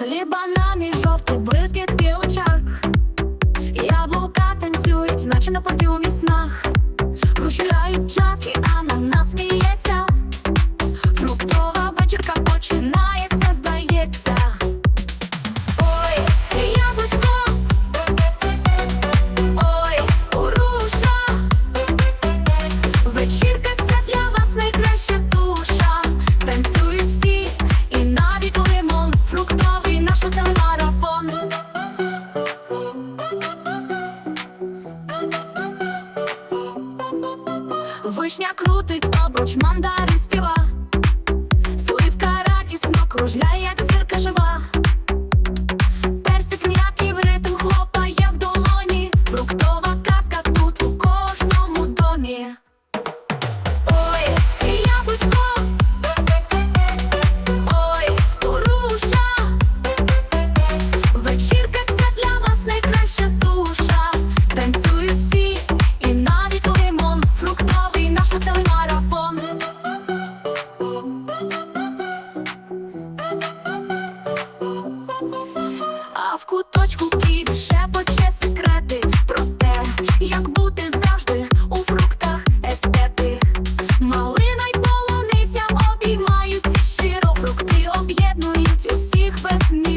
Вишні, банани, жовті блискітки в очах. Яблука танцюють, наче на подіумі снах. Груші час, і ананас сміється. Фруктова вечірка починається, здається. Ой, яблучко, ой, уруша. Вишня крутить обруч, мандарин співа. Сливка радісно кружляє, як в куточку і шепоче секрети про те, як бути завжди у фруктах естети. Малина й полуниця обіймаються щиро, фрукти об'єднують усіх без мір.